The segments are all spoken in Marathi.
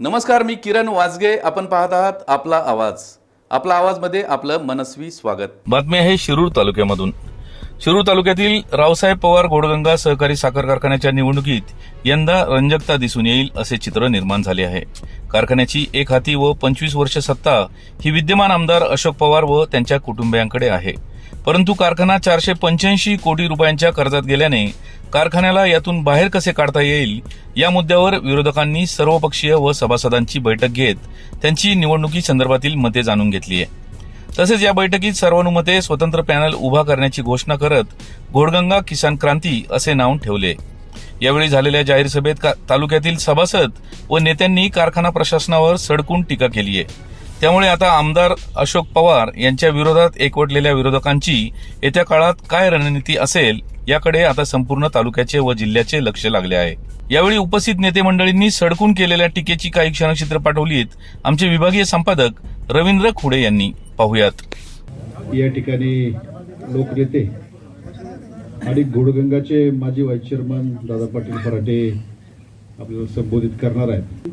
नमस्कार मी किरण वाजगे. आपण पाहत आहात आपला आवाज. आपला आवाजमध्ये आपलं मनस्वी स्वागत. बातमी आहे शिरूर तालुक्यामधून. शिरूर तालुक्यातील रावसाहेब पवार गोडगंगा सहकारी साखर कारखान्याच्या निवडणुकीत यंदा रंजकता दिसून येईल असे चित्र निर्माण झाले आहे. कारखान्याची एक हाती व पंचवीस वर्ष सत्ता ही विद्यमान आमदार अशोक पवार व त्यांच्या कुटुंबियांकडे आहे. परंतु कारखाना चारशे पंच्याऐंशी कोटी रुपयांच्या कर्जात गेल्याने कारखान्याला यातून बाहेर कसे काढता येईल या मुद्द्यावर विरोधकांनी सर्वपक्षीय व सभासदांची बैठक घेत त्यांची निवडणुकी संदर्भातील मते जाणून घेतली आहे. तसेच या बैठकीत सर्वानुमते स्वतंत्र पॅनल उभा करण्याची घोषणा करत घोडगंगा किसान क्रांती असे नाव ठेवले. यावेळी झालेल्या जाहीर सभेत का- तालुक्यातील सभासद व नेत्यांनी कारखाना प्रशासनावर सडकून टीका केली आहे. त्यामुळे आता आमदार अशोक पवार यांच्या विरोधात एकवटलेल्या विरोधकांची येत्या काळात काय रणनीती असेल याकडे आता संपूर्ण तालुक्याचे व जिल्ह्याचे लक्ष लागले आहे. यावेळी उपस्थित नेते मंडळींनी सडकून केलेल्या टीकेची काही क्षणचित्र पाठवलीत. आमचे विभागीय संपादक रवींद्र खुडे यांनी पाहुयात. या ठिकाणी लोकनेते आणि घोडगंगाचे माजी व्हाईस चेअरमन दादा पाटील फराटे आपल्याला संबोधित करणार आहेत.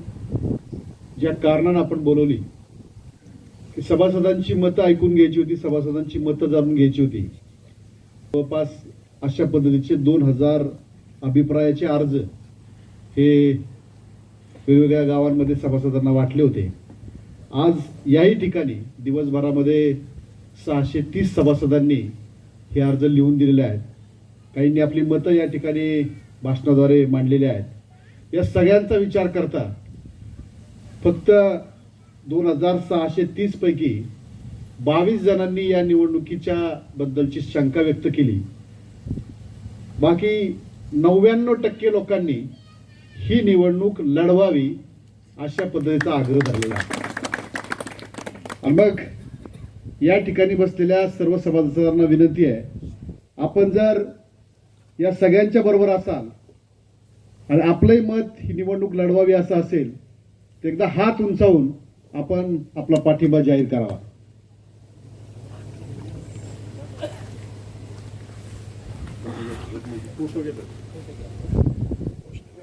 ज्या कारणानं आपण बोलवली की सभासदांची मतं ऐकून घ्यायची होती सभासदांची मतं जाणून घ्यायची होती. जवळपास अशा पद्धतीचे दोन हजार अभिप्रायाचे अर्ज हे वेगवेगळ्या गावांमध्ये सभासदांना वाटले होते. आज याही ठिकाणी दिवसभरामध्ये सहाशे तीस सभासदांनी हे अर्ज लिहून दिलेले आहेत. काहींनी आपली मतं या ठिकाणी भाषणाद्वारे मांडलेली आहेत. या सगळ्यांचा विचार करता फक्त दोन हजार सहाशे तीस पैकी बावीस जणांनी या निवडणुकीच्या बद्दलची शंका व्यक्त केली. बाकी नव्याण्णव टक्के लोकांनी ही निवडणूक लढवावी अशा पद्धतीचा आग्रह धरलेला आहे. आणि मग या ठिकाणी बसलेल्या सर्व सभासदांना विनंती आहे आपण जर या सगळ्यांच्या बरोबर असाल आणि आपलंही मत ही निवडणूक लढवावी असं असेल तर एकदा हात उंचावून आपण आपला पाठिंबा जाहीर करावा.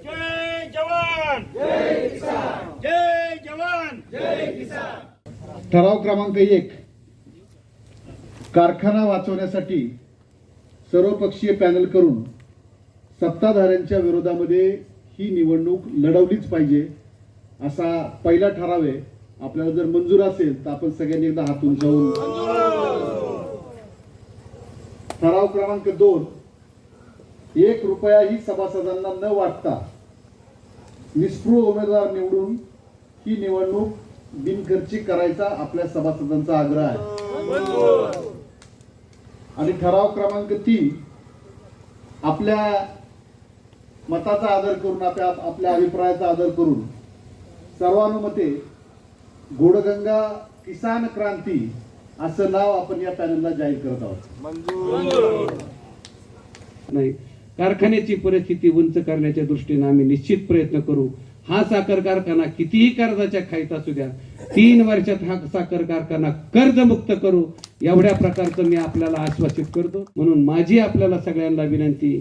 जय जवान! जय किसान जय जवान! ठराव क्रमांक एक. कारखाना वाचवण्यासाठी सर्वपक्षीय पॅनल करून सत्ताधाऱ्यांच्या विरोधामध्ये ही निवडणूक लढवलीच पाहिजे असा पहिला ठराव आहे. आपल्याला जर मंजूर असेल तर आपण सगळ्यांनी एकदा हात उंचावून ठराव क्रमांक दोन. एक रुपयाही सभासदांना न वाटता निस्पृह उमेदवार निवडून ही निवडणूक बिनखर्ची करायचा आपल्या सभासदांचा आग्रह आहे. आणि ठराव क्रमांक तीन आपल्या मताचा आदर करून आपल्या आपल्या अभिप्रायाचा आदर करून सर्वानुमते गोडगंगा किसान क्रांती असं नाव आपण या पॅनलला जाहीर करत आहोत. नाही कारखान्याची परिस्थिती उंच करण्याच्या दृष्टीने आम्ही निश्चित प्रयत्न करू. हा साखर कारखाना कितीही कर्जाच्या खाईत असू द्या तीन वर्षात हा साखर कारखाना कर्जमुक्त करू एवढ्या प्रकारचं मी आपल्याला आश्वासित करतो. म्हणून माझी आपल्याला सगळ्यांना विनंती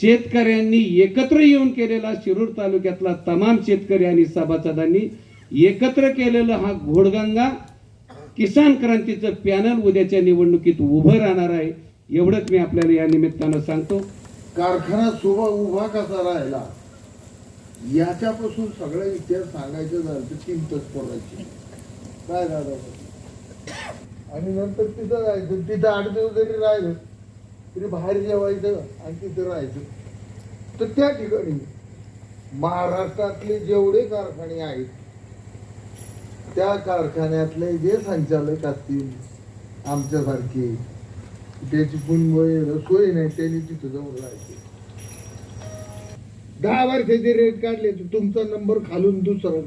शेतकऱ्यांनी एकत्र येऊन केलेला शिरूर तालुक्यातला तमाम शेतकरी आणि सभासदांनी एकत्र केलेलं हा घोडगंगा किसान क्रांतीचं पॅनल उद्याच्या निवडणुकीत उभं राहणार आहे. एवढंच मी आपल्याला या निमित्तानं सांगतो. कारखाना सुभा उभा कसा राहिला? याच्यापासून सगळा इतिहास सांगायचं झालं तर तीन तास काय दादा आणि नंतर तिथं राहायचं तिथं आठ दिवस जरी राहिलं तरी बाहेर जेवायचं आणि तिथं राहायचं. तर त्या ठिकाणी महाराष्ट्रातले जेवढे कारखाने आहेत त्या कारखान्यातले जे संचालक असतील आमच्यासारखे त्याची पण सोय नाही त्यांनी तिथं जाऊन राहायचे. दहा वर्षाचे रेट काढले तर तुमचा नंबर खालून दुसरा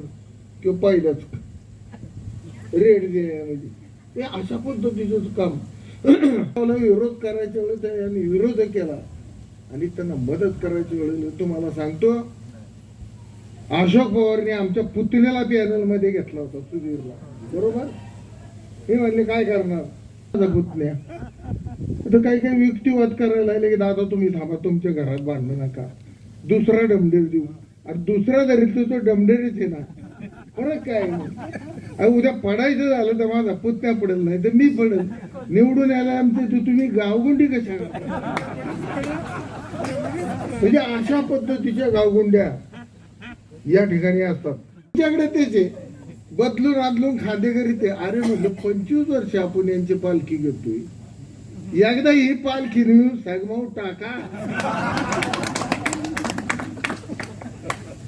किंवा पहिलाच. रेट देण्यामध्ये. ते अशा पद्धतीचंच काम. मला विरोध करायच्या वेळेस त्यांनी विरोध केला. आणि त्यांना मदत करायच्या वेळेला तुम्हाला सांगतो अशोक पवारने आमच्या पुतण्याला पॅनलमध्ये घेतला होता सुधीरला. बरोबर? हे म्हणले काय करणार? माझा पुतण्या. आता काही काही युक्तिवाद करायला लागले की दादा तुम्ही थांबा तुमच्या घरात बांधू नका. दुसरा डमडेर देऊ. अरे दुसरा जरी तो डमडेलच आहे ना. फरक काय उद्या पडायचं झालं तर माझा पुतण्या पडेल नाही तर मी पडेल. निवडून यायला आमचे तुम्ही गावगुंडी कशा म्हणजे अशा पद्धतीच्या गावगुंड्या या ठिकाणी असतात. तुमच्याकडे त्याचे बदलून आदलून खांदेकरी ते अरे म्हटलं पंचवीस वर्ष आपण यांची पालखी घेतोय. एकदा ही पालखी नेऊन सगमाव टाका.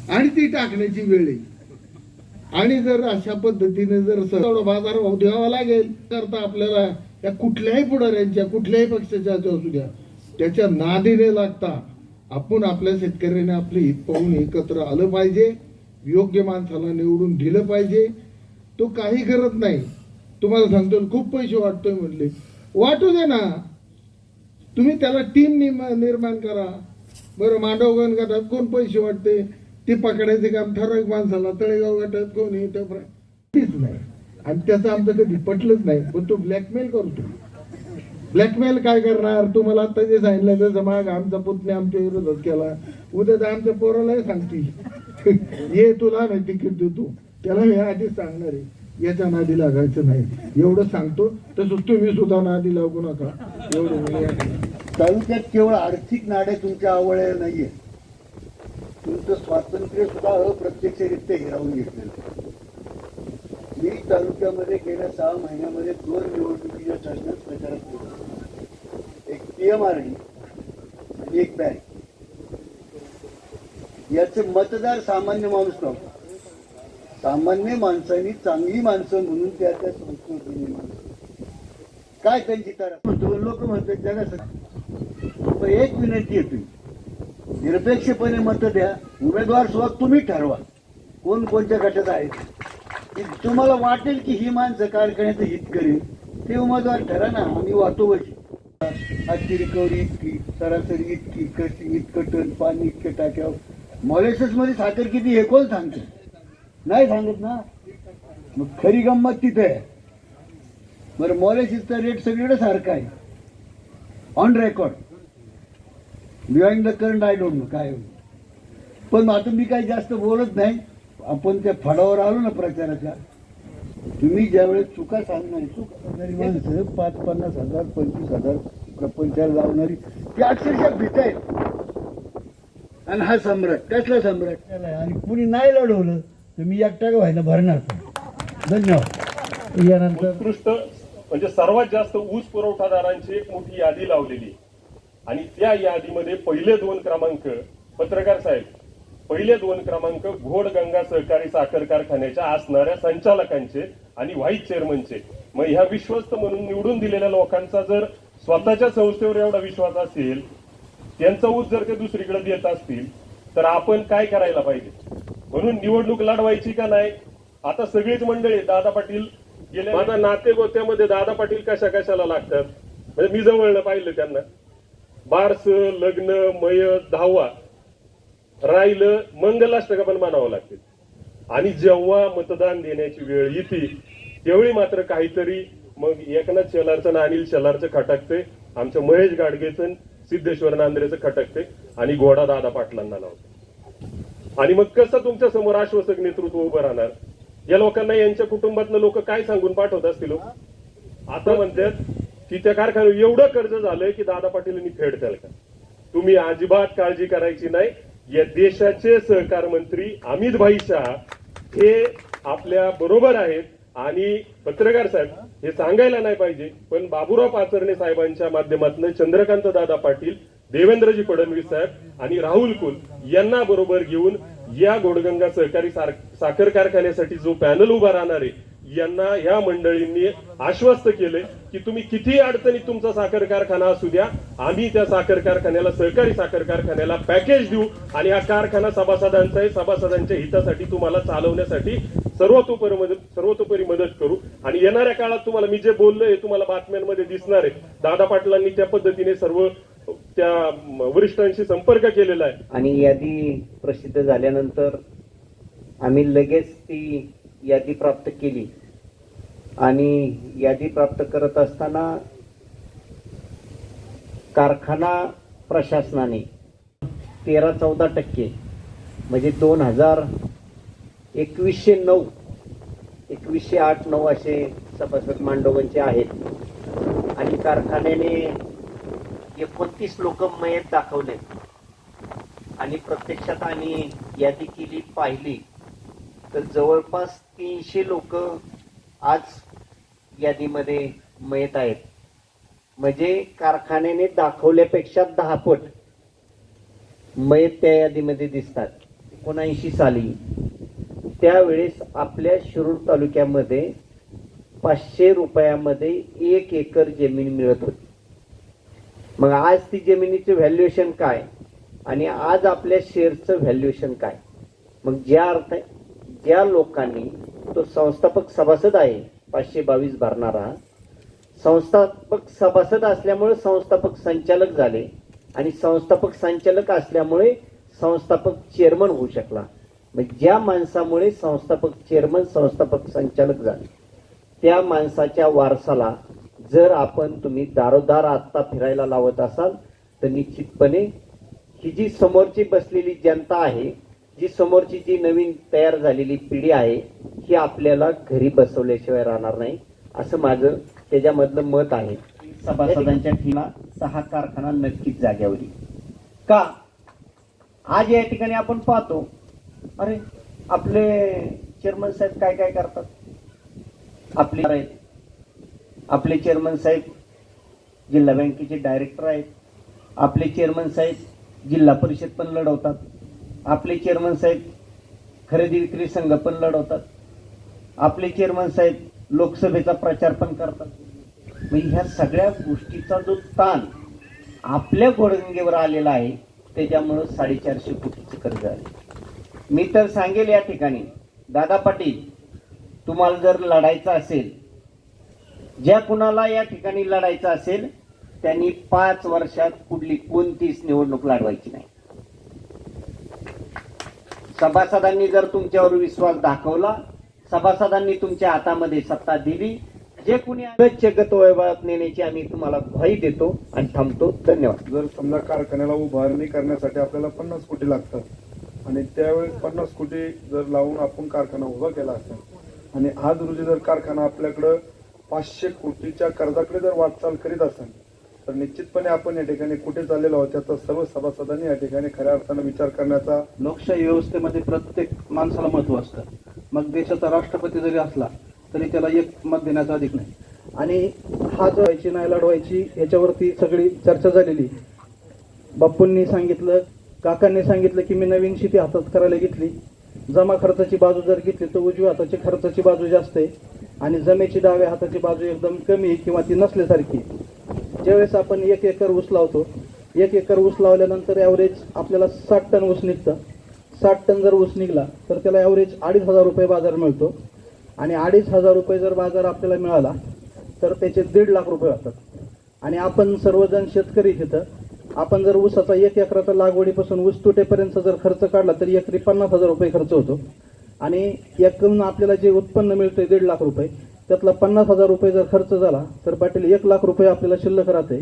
आणि ती टाकण्याची वेळ आहे. आणि जर अशा पद्धतीने जर बाजार भाव द्यावा लागेल करता आपल्याला या कुठल्याही पुढाऱ्यांच्या कुठल्याही पक्षाच्या असू द्या त्याच्या नादीने लागता. आपण आपल्या शेतकऱ्याने आपले हित पाहून एकत्र आलं पाहिजे योग्य माणसाला निवडून दिलं पाहिजे. तो काही करत नाही. तुम्हाला सांगतो खूप पैसे वाटतोय म्हटले वाटू दे ना. तुम्ही त्याला टीम निर्माण करा. बरं मांडव गटात कोण पैसे वाटते? ते पकडायचे काम ठराविक माणसाला तळेगाव गटात कोण आहे? नाही. आणि त्याचं आमचं कधी पटलंच नाही. पण तो ब्लॅकमेल करतो ब्लॅकमेल काय करणार? तुम्हाला आता जे सांगितलं तसं माग आमचा पुतणे आमच्या विरोधात केला. उद्या तर आमच्या पोरालाही सांगतील. ये तुला नाही तिकीट देतो. त्याला मी आधीच सांगणार आहे. याच्या नादी लागायचं नाही. एवढं सांगतो. तसं तुम्ही सुद्धा नादी लागू नका. एवढं तालुक्यात केवळ आर्थिक नाड्या तुमच्या आवळ्या नाहीये. तुमचं स्वातंत्र्य सुद्धा अप्रत्यक्षरित्या हिरावून घेतलेलं मी तालुक्यामध्ये गेल्या सहा महिन्यामध्ये दोन निवडणुकीच्या शासनात प्रचारात केला. एक पीएमआरडी आणि एक बँक. याचे मतदार सामान्य माणूस नव्हता. सामान्य माणसांनी चांगली माणसं म्हणून त्या त्या संस्कृती काय त्यांची तर? म्हणतो लोक म्हणतात जगासाठी पण एक विनंती आहे तुम्ही. निरपेक्षपणे मत द्या. उमेदवार सुद्धा तुम्ही ठरवा. कोण कोणत्या गटात आहेत तुम्हाला वाटेल की ही माणसं कारखान्याचं हित करेल. ते उमेदवार ठरा ना आम्ही वाहतो बशी आजची रिकव्हरी इतकी सरासरी इतकी कशी इतकं टन पाणी इतकं टाक्यावर. मॉलेसेस मध्ये साखर किती हे कोण सांगतं? नाही सांगत ना. मग खरी गंमत तिथे आहे. बरं मॉलेसिसचा रेट सगळीकडे सारखा आहे. On record behind the current I don't know काय पण आता मी काही जास्त बोलत नाही. आपण त्या फडावर आलो ना प्रचाराच्या तुम्ही ज्यावेळेस चुका सांगणारी चुका सांगणारी माणसं पाच पन्नास हजार पंचवीस हजार प्रपंचाला लावणारी ती अक्षरशः भीत आहेत. आणि हा सम्राट कसला सम्राट? आणि कुणी नाही लढवलं तर मी एकटा व्हायला भरणार धन्यवाद. यानंतर उत्कृष्ट म्हणजे सर्वात जास्त ऊस पुरवठादारांची एक मोठी यादी लावलेली. आणि त्या यादीमध्ये पहिले दोन क्रमांक पत्रकार साहेब पहिले दोन क्रमांक घोड गंगा सहकारी साखर कारखान्याच्या असणाऱ्या संचालकांचे आणि व्हाईस चेअरमनचे. मग ह्या विश्वस्त म्हणून निवडून दिलेल्या लोकांचा जर स्वतःच्या संस्थेवर एवढा विश्वास असेल त्यांचा ऊस जर ते दुसरीकडे देत असतील तर आपण काय करायला पाहिजे? म्हणून निवडणूक लढवायची का नाही? आता सगळीच मंडळी दादा पाटील गेले. माझ्या नाते गोत्यामध्ये दादा पाटील कशा कशाला लागतात? म्हणजे मी जवळनं पाहिलं त्यांना. बारस लग्न मयत धावा. राहिलं मंगलाष्टक पण मानावं लागते. आणि जेव्हा मतदान देण्याची वेळ येते त्यावेळी मात्र काहीतरी मग एकनाथ शेलारचं आणि अनिल शेलारचं खटकते आमच्या महेश गाडगेचं सिद्धेश्वर नांद्रेचं खटकते आणि घोडा दादा पाटलांना लावते. आणि मग कसं तुमच्यासमोर आश्वासक नेतृत्व उभं राहणार? या लोकांना यांच्या कुटुंबातलं लोक काय सांगून पाठवत असतील हो? आता म्हणतात की त्या कारखान्यावर एवढं कर्ज झालंय की दादा पाटीलनी फेड द्याल का तुम्ही अजिबात काळजी करायची नाही. या देशाचे सहकार मंत्री अमित भाई शहा हे आपल्या बरोबर आहेत आणि पत्रकार साहेब हे सांगायला नाही पाहिजे पण बाबूराव पाचरणे साहेबांच्या माध्यमातून चंद्रकांत दादा पाटील देवेंद्रजी फडणवीस साहेब आणि राहुल कुल यांना बरोबर घेऊन या गोडगंगा सहकारी साखर कारखान्यासाठी जो पॅनल उभा राहणार आहे यांना या मंडळींनी आश्वस्त केले की तुम्ही किती अडचणीत तुमचा साखर कारखाना असू द्या आम्ही त्या साखर कारखान्याला सहकारी साखर कारखान्याला पॅकेज देऊ आणि हा कारखाना सभासदांचा आहे सभासदांच्या हितासाठी तुम्हाला चालवण्यासाठी सर्वतोपरी मदत सर्वतोपरी मदत करू. आणि येणाऱ्या काळात तुम्हाला मी जे बोललो हे तुम्हाला बातम्यांमध्ये दिसणार आहे. दादा पाटलांनी त्या पद्धतीने सर्व त्या वरिष्ठांशी संपर्क केलेला आहे. आणि यादी प्रसिद्ध झाल्यानंतर आम्ही लगेच ती यादी प्राप्त केली. आणि यादी प्राप्त करत असताना कारखाना प्रशासनाने तेरा चौदा टक्के म्हणजे दोन हजार एकवीसशे नऊ एकवीसशे आठ नऊ असे सभासद मांडवांचे आहेत. आणि कारखान्याने एकोणतीस लोक मयत दाखवले. आणि प्रत्यक्षात आम्ही यादी केली पाहिली. तर जवळपास तीनशे लोक आज यादीमध्ये मयत आहेत. म्हणजे कारखान्याने दाखवल्यापेक्षा दहा पट मयत त्या यादीमध्ये दिसतात. एकोणऐंशी साली. त्यावेळेस आपल्या शिरूर तालुक्यामध्ये पाचशे रुपयामध्ये एक एकर जमीन मिळत होती. मग आज ती जमिनीचं व्हॅल्युएशन काय? आणि आज आपल्या शेअरचं व्हॅल्युएशन काय? मग ज्या अर्थ ज्या लोकांनी तो संस्थापक सभासद आहे पाचशे बावीस भरणारा. संस्थापक सभासद असल्यामुळे संस्थापक संचालक झाले आणि संस्थापक संचालक असल्यामुळे संस्थापक चेअरमन होऊ शकला. मग ज्या माणसामुळे संस्थापक चेअरमन संस्थापक संचालक झाले त्या माणसाच्या वारसाला जर आपण तुम्ही दारोदार आत्ता फिरायला लावत असाल तर निश्चितपणे ही जी समोरची बसलेली जनता आहे जी समोरची जी नवीन तयार झालेली पिढी आहे ही आपल्याला घरी बसवल्याशिवाय राहणार नाही असं माझं त्याच्यामधलं मत आहे. सभासदांच्या ठिकाणी सहा कारखाना नक्कीच जाग्यावर. का? आज या ठिकाणी आपण पाहतो. अरे आपले चेअरमन साहेब काय काय करतात? आपले आहेत. आपले चेअरमन साहेब जिल्हा बँकेचे डायरेक्टर आहेत. आपले चेअरमन साहेब जिल्हा परिषद पण लढवतात. आपले चेअरमन साहेब खरेदी विक्री संघ पण लढवतात. आपले चेअरमन साहेब लोकसभेचा प्रचार पण करतात. म्हणजे ह्या सगळ्या गोष्टीचा जो ताण आपल्या घोडगंगेवर आलेला आहे त्याच्यामुळं साडेचारशे कोटीचं कर्ज आहे मी तर सांगेल या ठिकाणी दादा पाटील तुम्हाला जर लढायचं असेल ज्या कुणाला या ठिकाणी लढायचं असेल त्यांनी पाच वर्षात कुठली कोणतीच निवडणूक लढवायची नाही. सभासदांनी जर तुमच्यावर विश्वास दाखवला सभासदांनी तुमच्या हातामध्ये सत्ता दिली जे कुणी गत वैभवात नेण्याची आम्ही तुम्हाला ग्वाही देतो आणि थांबतो. धन्यवाद. जर समजा कारखान्याला उभारणी करण्यासाठी आपल्याला पन्नास कोटी लागतात आणि त्यावेळेस पन्नास कोटी जर लावून आपण कारखाना उभा केला असेल आणि आज रोजी जर कारखाना आपल्याकडं पाचशे कोटीच्या कर्जाकडे जर वाटचाल करीत असेल तर निश्चितपणे आपण या ठिकाणी कुठे चाललेलो आहोत त्याचा सर्व सभासदांनी या ठिकाणी खऱ्या अर्थानं विचार करण्याचा लोकशाही व्यवस्थेमध्ये प्रत्येक माणसाला महत्त्व असतं. मग देशाचा राष्ट्रपती जरी असला तरी त्याला एक मत देण्याचा अधिक नाही. आणि हा जो व्हायची नाही लढवायची याच्यावरती सगळी चर्चा झालेली. बाप्पूंनी सांगितलं काकांनी सांगितलं की मी नवीन शेती हातात करायला घेतली. जमा खर्चाची बाजू जर घेतली तर उजव्या हाताची खर्चाची बाजू जास्त आहे. आणि जमेची डाव्या हाताची बाजू एकदम कमी किंवा ती नसल्यासारखी ज्यावेळेस आपण एक एकर ऊस लावतो एक एकर ऊस लावल्यानंतर ॲव्हरेज आपल्याला साठ टन ऊस निघतं. साठ टन जर ऊस निघला तर त्याला ॲव्हरेज अडीच हजार रुपये बाजार मिळतो. आणि अडीच हजार रुपये जर बाजार आपल्याला मिळाला तर त्याचे दीड लाख रुपये होतात. आणि आपण सर्वजण शेतकरी तिथं आपण जर ऊसाचा एक एकराचा लागवडीपासून ऊस तुटेपर्यंत जर खर्च काढला तर एकरी पन्नास हजार रुपये खर्च होतो. आणि एकूण आपल्याला जे उत्पन्न मिळतं दीड लाख रुपये त्यातला पन्नास हजार रुपये जर खर्च झाला तर पाटील एक लाख रुपये आपल्याला शिल्लक राहते.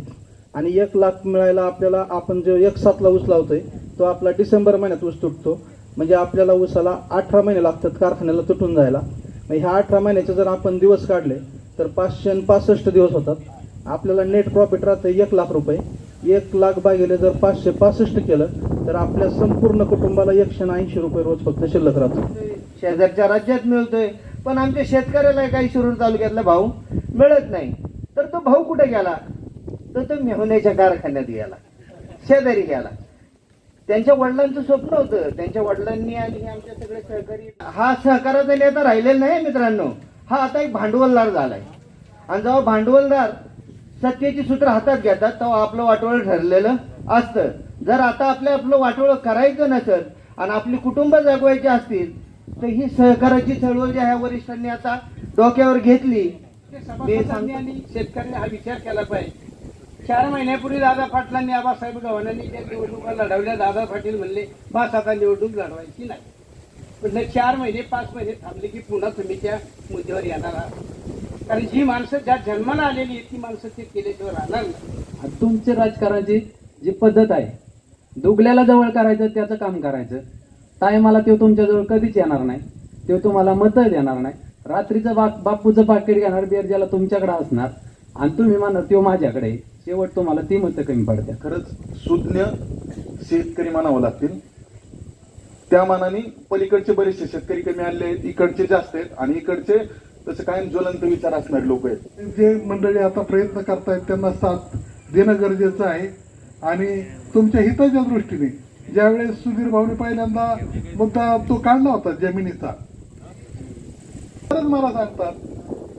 आणि एक लाख मिळायला आपल्याला आपण जो एक सातला ऊस लावतोय तो आपला डिसेंबर महिन्यात ऊस तुटतो. म्हणजे आपल्याला ऊसाला अठरा महिने लागतात कारखान्याला तुटून जायला. मग ह्या अठरा महिन्याचे जर आपण दिवस काढले तर पाचशे आणि पासष्ट दिवस होतात. आपल्याला नेट प्रॉफिट राहतं एक लाख रुपये. एक लाख बागेले जर पाचशे पासष्ट केलं तर आपल्या संपूर्ण कुटुंबाला एकशे ऐंशी रुपये रोज फक्त शिल्लक राहतो. शेजारच्या राज्यात मिळतोय. पण आमच्या शेतकऱ्याला काही शिरूर तालुक्यातला भाऊ मिळत नाही. तर तो भाऊ कुठे गेला? तर तो मेहुण्याच्या कारखान्यात गेला. शेजारी गेला. त्यांच्या वडिलांचं स्वप्न होतं. त्यांच्या वडिलांनी आणि आमच्या सगळे सहकारी हा सहकाराचा नेता राहिलेला नाही मित्रांनो. हा आता एक भांडवलदार झालाय. आणि जेव्हा भांडवलदार सत्तेची सूत्र हातात घेतात तेव्हा आपलं वाटोळ ठरलेलं असतं. जर आता आपलं आपलं वाटोळ करायचं नसेल आणि आपली कुटुंब जगवायची असतील तर ही सहकाराची चळवळ जी आहे वरिष्ठांनी आता डोक्यावर घेतली शेतकऱ्यांनी हा विचार केला पाहिजे. चार महिन्यापूर्वी दादा पाटलांनी आबासाहेब गव्हाणांनी त्या निवडणुका लढवल्या. दादा पाटील म्हणले बस आता निवडणूक लढवायची नाही. पण हे चार महिने पाच महिने थांबले की पुन्हा तुम्ही त्या मुद्द्यावर येणार आहात. कारण जी माणसं ज्या जन्माला आलेली आहेत ती माणसं ते केल्याशिवाय राहणार नाही. तुमचे राजकारणाची जी पद्धत आहे दुगल्याला जवळ करायचं त्याचं काम करायचं. टायमाला तो तुमच्याजवळ कधीच येणार नाही. तो तुम्हाला मतं देणार नाही. रात्रीचं बा बापूचं पाकिट घेणार बिअर ज्याला तुमच्याकडे असणार. आणि तुम्ही म्हणा तो माझ्याकडे आहे. शेवट तुम्हाला ती मतं कमी पडत्या खरंच सुज्ञ शेतकरी मानावं लागतील. त्या मानाने पलीकडचे बरेचसे शेतकरी कमी आले आहेत इकडचे जास्त आहेत. आणि इकडचे तसं कायम ज्वलंत विचार असणारे लोक आहेत. जे मंडळी आता प्रयत्न करतायत त्यांना साथ देणं गरजेचं आहे. आणि तुमच्या हिताच्या दृष्टीने ज्यावेळेस सुधीर भाऊने पहिल्यांदा मुद्दा तो काढला होता जमिनीचा तरच मला सांगतात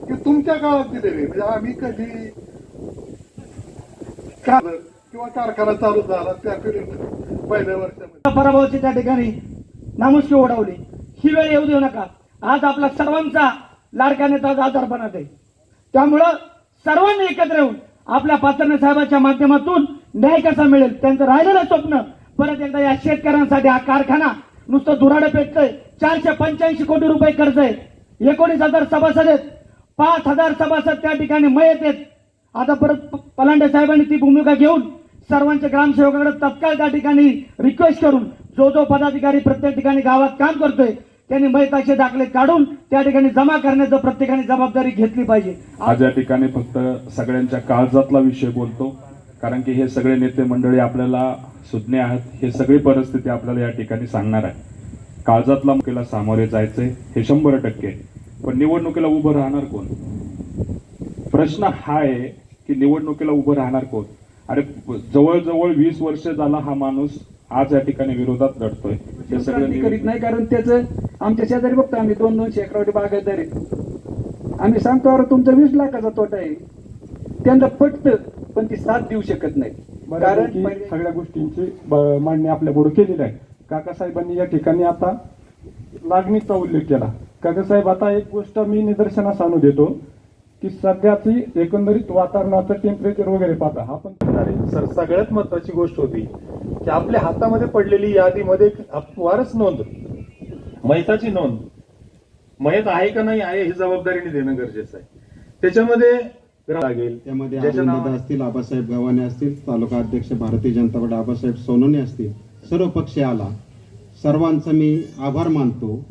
की तुमच्या काळात दिलेले म्हणजे आम्ही कधी किंवा कारखाना चालू झाला त्या पिढीत पहिल्या वर्षामध्ये. पराभवाची त्या ठिकाणी नामुष्की ओढवली. ही वेळ येऊ देऊ नका. आज आपला सर्वांचा लाडका नेता आजारपणात आहे. त्यामुळं सर्वांनी एकत्र येऊन आपल्या पाचरणे साहेबांच्या माध्यमातून न्याय कसा मिळेल त्यांचं राहिलेलं स्वप्न परत एकदा या शेतकऱ्यांसाठी हा कारखाना नुसतं दुराडं पेटतोय. चारशे पंच्याऐंशी कोटी रुपये कर्ज आहे. एकोणीस हजार सभासद आहेत. पाच हजार सभासद त्या ठिकाणी मयत आहेत. आता परत पलांडे साहेबांनी ती भूमिका घेऊन सर्वांच्या ग्रामसेवकाकडे तत्काळ त्या ठिकाणी रिक्वेस्ट करून जो जो पदाधिकारी प्रत्येक ठिकाणी गावात काम करतोय त्यांनी मयताचे दाखले काढून त्या ठिकाणी जमा करण्याचं प्रत्येकाने जबाबदारी घेतली पाहिजे. आज या ठिकाणी फक्त सगळ्यांच्या काळजातला विषय बोलतो. कारण की हे सगळे नेते मंडळी आपल्याला सुज्ञ आहेत. हे सगळी परिस्थिती आपल्याला या ठिकाणी सांगणार आहे काळजातला मुकेला सामोरे जायचंय हे शंभर टक्के. पण निवडणुकीला उभं राहणार कोण? प्रश्न हा आहे की निवडणुकीला उभं राहणार कोण? अरे जवळजवळ वीस वर्ष झाला हा माणूस आज या ठिकाणी विरोधात लढतोय. हे सगळं क्रांती नाही कारण त्याचं आमच्या शेजारी बघतो आम्ही दोन दोनशे एकरावटी बागायतदार आम्ही सांगतो अरे तुमचा वीस लाखाचा तोटा आहे. त्यांना पटतं पण ती साथ देऊ शकत नाही. कारण सगळ्या गोष्टींची ब- मांडणी आपल्या पुढे केलेली आहे काकासाहेबांनी या ठिकाणी आता लागणीचा उल्लेख केला. काकासाहेब आता एक गोष्ट मी निदर्शनास आणू देतो की सध्याची एकंदरीत वातावरणाचं टेम्परेचर वगैरे पाहता हा पण सर सगळ्यात महत्वाची गोष्ट होती की आपल्या हातामध्ये पडलेली यादीमध्ये वारस नोंद. मयताची नोंद. मयत आहे का नाही आहे ही जबाबदारीने देणं गरजेचं आहे. त्याच्यामध्ये लागेल. त्यामध्ये असतील आबासाहेब गव्हाणे असतील तालुका अध्यक्ष भारतीय जनता पार्टी आबासाहेब सोनवणे असतील. सर्व पक्ष आला. सर्वांचा मी आभार मानतो.